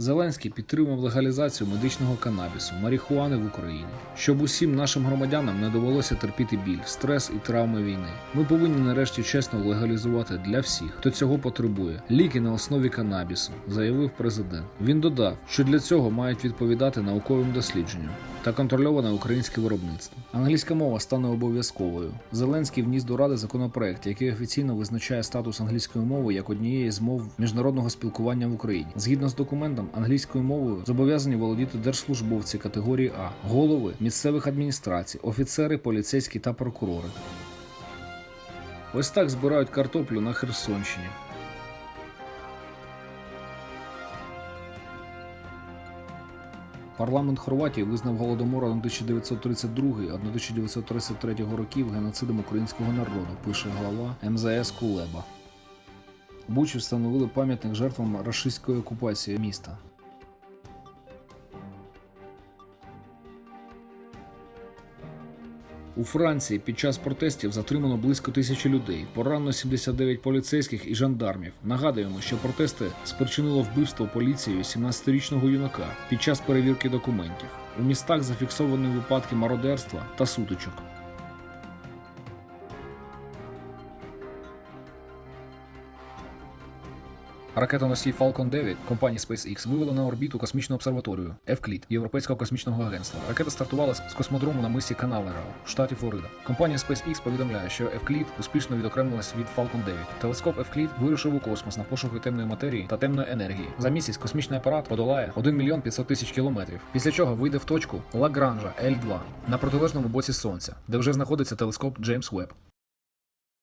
Зеленський підтримав легалізацію медичного канабісу, марихуани в Україні, щоб усім нашим громадянам не довелося терпіти біль, стрес і травми війни. Ми повинні нарешті чесно легалізувати для всіх, хто цього потребує, ліки на основі канабісу, заявив президент. Він додав, що для цього мають відповідати науковим дослідженням та контрольоване українське виробництво. Англійська мова стане обов'язковою. Зеленський вніс до ради законопроект, який офіційно визначає статус англійської мови як однієї з мов міжнародного спілкування в Україні. Згідно з документом, англійською мовою зобов'язані володіти держслужбовці категорії А, голови місцевих адміністрацій, офіцери, поліцейські та прокурори. Ось так збирають картоплю на Херсонщині. Парламент Хорватії визнав голодомор 1932-1933 років геноцидом українського народу, пише глава МЗС Кулеба. Бучі встановили пам'ятник жертвам рашистської окупації міста. У Франції під час протестів затримано близько тисячі людей. Поранено 79 поліцейських і жандармів. Нагадуємо, що протести спричинило вбивство поліцією 17-річного юнака під час перевірки документів. У містах зафіксовані випадки мародерства та сутичок. Ракетоносій Falcon 9 компанії SpaceX вивела на орбіту космічну обсерваторію Евклід Європейського космічного агентства. Ракета стартувала з космодрому на мисі Канаверал, в штаті Флорида. Компанія SpaceX повідомляє, що Евклід успішно відокремилась від Falcon 9. Телескоп Евклід вирушив у космос на пошуки темної матерії та темної енергії. За місяць космічний апарат подолає 1 мільйон 500 тисяч кілометрів. Після чого вийде в точку Лагранжа L2 на протилежному боці сонця, де вже знаходиться телескоп Джеймс Веб.